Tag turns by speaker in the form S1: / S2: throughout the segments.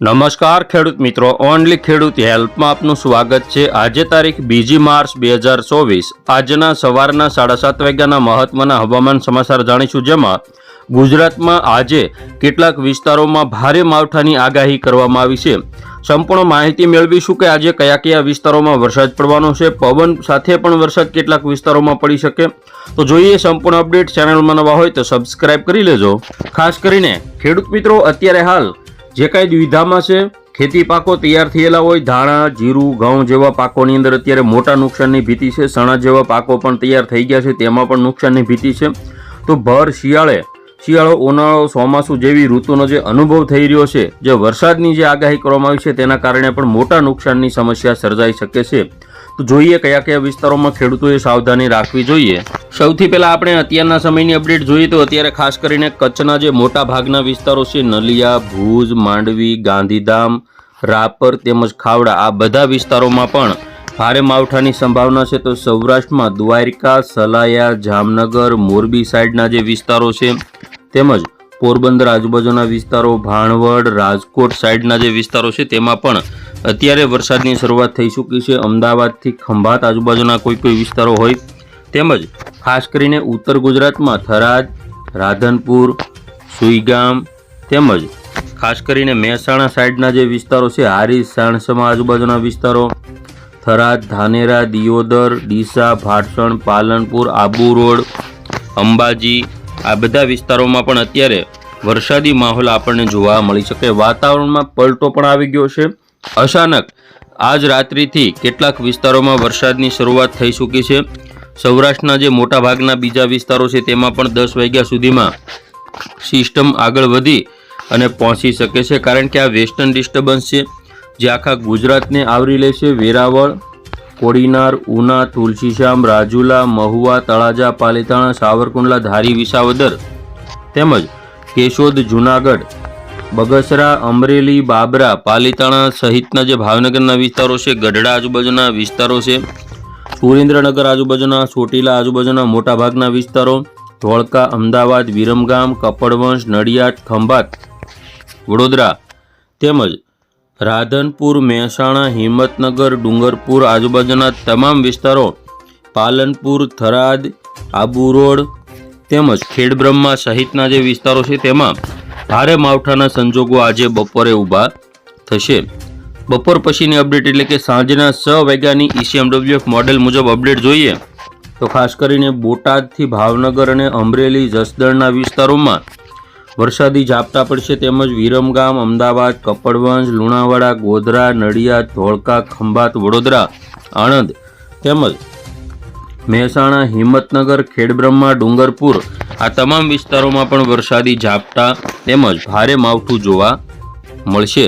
S1: નમસ્કાર ખેડૂત મિત્રો, ઓનલી ખેડૂત હેલ્પમાં આપનું સ્વાગત છે. આજે તારીખ બીજી માર્ચ બે હજાર ચોવીસ. આજના સવારના સાડા સાત વાગ્યાના મહત્વના હવામાન સમાચાર જાણીશું, જેમાં ગુજરાતમાં આજે કેટલાક વિસ્તારોમાં ભારે માવઠાની આગાહી કરવામાં આવી છે. સંપૂર્ણ માહિતી મેળવીશું કે આજે કયા કયા વિસ્તારોમાં વરસાદ પડવાનો છે. પવન સાથે પણ વરસાદ કેટલાક વિસ્તારોમાં પડી શકે. તો જોઈએ સંપૂર્ણ અપડેટ. ચેનલમાં નવા હોય તો સબસ્ક્રાઇબ કરી લેજો. ખાસ કરીને ખેડૂત મિત્રો, અત્યારે હાલ જે કાંઈ દ્વિધામાં છે, ખેતી પાકો તૈયાર થયેલા હોય, ધાણા, જીરું, ઘઉં જેવા પાકોની અંદર અત્યારે મોટા નુકસાનની ભીતિ છે. સણા જેવા પાકો પણ તૈયાર થઈ ગયા છે, તેમાં પણ નુકસાનની ભીતિ છે. તો ભર શિયાળે, શિયાળો ઉનાળો, ચોમાસું જેવી ઋતુનો જે અનુભવ થઈ રહ્યો છે, જે વરસાદની જે આગાહી કરવામાં આવી છે, તેના કારણે પણ મોટા નુકસાનની સમસ્યા સર્જાઈ શકે છે. તો જોઈએ કયા કયા વિસ્તારોમાં ખેડૂતોએ સાવધાની રાખવી જોઈએ. સૌથી પહેલાં આપણે અત્યારના સમયની અપડેટ જોઈએ તો અત્યારે ખાસ કરીને કચ્છના જે મોટા ભાગના વિસ્તારો છે, નલિયા, ભુજ, માંડવી, ગાંધીધામ, રાપર તેમજ ખાવડા, આ બધા વિસ્તારોમાં પણ ભારે માવઠાની સંભાવના છે. તો સૌરાષ્ટ્રમાં દ્વારકા, સલાયા, જામનગર, મોરબી સાઈડના જે વિસ્તારો છે તેમજ પોરબંદર આજુબાજુના વિસ્તારો, ભાણવડ, રાજકોટ સાઈડના જે વિસ્તારો છે તેમાં પણ અત્યારે વરસાદની શરૂઆત થઈ ચૂકી છે. અમદાવાદથી ખંભાત આજુબાજુના કોઈ કોઈ વિસ્તારો હોય તેમજ ખાસ કરીને ઉત્તર ગુજરાતમાં થરાદ, રાધનપુર, સુઈગામ તેમજ ખાસ કરીને મહેસાણા સાઈડના જે વિસ્તારો છે હારીજ સાણસમા આજુબાજુના વિસ્તારો, થરાદ, ધાનેરા, દિયોદર, ડીસા, ભાટસણ, પાલનપુર, આબુ રોડ, અંબાજી આ બધા વિસ્તારોમાં પણ અત્યારે વરસાદી માહોલ આપણને જોવા મળી શકે. વાતાવરણમાં પલટો પણ આવી ગયો છે. અચાનક આજ રાત્રિથી કેટલાક વિસ્તારોમાં વરસાદની શરૂઆત થઈ ચૂકી છે. સૌરાષ્ટ્રના જે મોટા ભાગના બીજા વિસ્તારો છે, તેમાં પણ દસ વાગ્યા સુધીમાં સિસ્ટમ આગળ વધી અને પહોંચી શકે છે. કારણ કે આ વેસ્ટર્ન ડિસ્ટર્બન્સ છે, જે આખા ગુજરાતને આવરી લે છે. વેરાવળ, કોડીનાર, ઉના, તુલસીશ્યામ, રાજુલા, મહુવા, તળાજા, પાલીતાણા, સાવરકુંડલા, ધારી, વિસાવદર તેમજ કેશોદ, જુનાગઢ, બગસરા, અમરેલી, બાબરા, પાલીતાણા સહિતના જે ભાવનગરના વિસ્તારો છે, ગઢડા આજુબાજુના વિસ્તારો છે. સુરેન્દ્રનગર આજુબાજુના ચોટીલા આજુબાજુના મોટાભાગના વિસ્તારો, ધોળકા, અમદાવાદ, વિરમગામ, કપડવંશ, નડિયાદ, ખંભાત, વડોદરા તેમજ રાધનપુર, મહેસાણા, હિંમતનગર, ડુંગરપુર આજુબાજુના તમામ વિસ્તારો, પાલનપુર, થરાદ, આબુ રોડ તેમજ ખેડબ્રહ્મા સહિતના જે વિસ્તારો છે તેમાં ભારે માવઠાના સંજોગો આજે બપોરે ઊભા થશે. બપોર પછીની અપડેટ એટલે કે સાંજના છ વાગ્યાની ઈસીએમડબ્લ્યુએફ મોડેલ મુજબ અપડેટ જોઈએ. તો ખાસ કરીને બોટાદથી ભાવનગર અને અમરેલી જસદણના વિસ્તારોમાં વરસાદી ઝાપટા પડશે તેમજ વિરમગામ, અમદાવાદ, કપડવંજ, લુણાવાડા, ગોધરા, નડિયાદ, ધોળકા, ખંભાત, વડોદરા, આણંદ તેમજ મહેસાણા, હિંમતનગર, ખેડબ્રહ્મા, ડુંગરપુર આ તમામ વિસ્તારોમાં પણ વરસાદી ઝાપટા તેમજ ભારે માવઠું જોવા મળશે.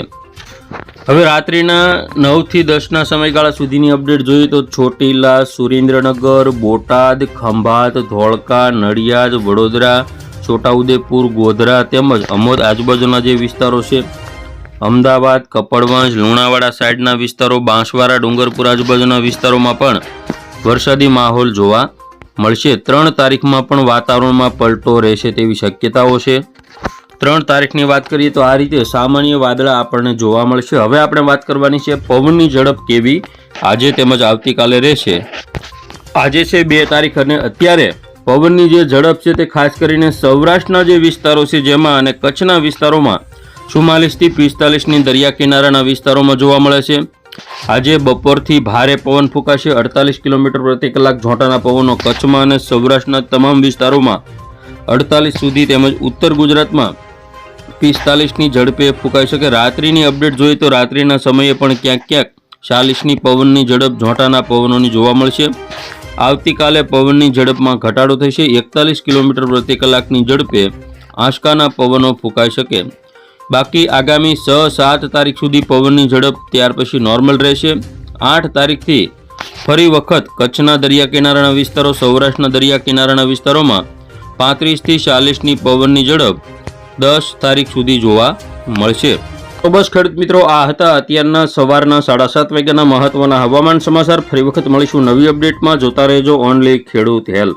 S1: હવે રાત્રિના નવથી દસના સમયગાળા સુધીની અપડેટ જોઈએ તો ચોટીલા, સુરેન્દ્રનગર, બોટાદ, ખંભાત, ધોળકા, નડિયાદ, વડોદરા, છોટાઉદેપુર, ગોધરા તેમજ અમોદ આજુબાજુના જે વિસ્તારો છે, અમદાવાદ, કપડવંજ, લુણાવાડા સાઈડના વિસ્તારો, બાંસવાડા, ડુંગરપુર આજુબાજુના વિસ્તારોમાં પણ વરસાદી માહોલ જોવા મળશે. ત્રણ તારીખમાં પણ વાતાવરણમાં પલટો રહેશે તેવી શક્યતાઓ છે. ત્રણ તારીખની વાત કરીએ તો આ રીતે સામાન્ય વાદળા આપણને જોવા મળશે. હવે આપણે વાત કરવાની છે પવનની ઝડપ કેવી? આજે તેમજ આવતીકાલે રહેશે. આજે છે બે તારીખ અને અત્યારે પવનની જે ઝડપ છે તે ખાસ કરીને સૌરાષ્ટ્રના જે વિસ્તારો છે જેમાં અને કચ્છના વિસ્તારોમાં ચુમ્માલીસથી પિસ્તાલીસની દરિયા કિનારાના વિસ્તારોમાં જોવા મળે છે. આજે બપોરથી ભારે પવન ફૂંકાશે. અડતાલીસ કિલોમીટર પ્રતિ કલાક ઝોંટાના પવનો કચ્છમાં અને સૌરાષ્ટ્રના તમામ વિસ્તારોમાં અડતાલીસ સુધી તેમજ ઉત્તર ગુજરાતમાં પિસ્તાલીસની ઝડપે ફૂંકાઈ શકે. રાત્રિની અપડેટ જોઈએ તો રાત્રિના સમયે પણ ક્યાંક ક્યાંક ચાલીસની પવનની ઝડપ ઝોંટાના પવનોની જોવા મળશે. આવતીકાલે પવનની ઝડપમાં ઘટાડો થશે. એકતાલીસ કિલોમીટર પ્રતિ કલાકની ઝડપે આંચકાના પવનો ફૂંકાઈ શકે. બાકી આગામી છ સાત તારીખ સુધી પવનની ઝડપ ત્યાર પછી નોર્મલ રહેશે. આઠ તારીખથી ફરી વખત કચ્છના દરિયા કિનારાના વિસ્તારો, સૌરાષ્ટ્રના દરિયા કિનારાના વિસ્તારોમાં પાંત્રીસથી ચાલીસની પવનની ઝડપ દસ તારીખ સુધી જોવા મળશે. તો બસ ખેડૂત મિત્રો, આ હતા અત્યારના સવારના સાડા સાત વાગ્યાના મહત્વના હવામાન સમાચાર. ફરી વખત મળીશું નવી અપડેટમાં. જોતા રહેજો ઓનલી ખેડૂત હેલ્પ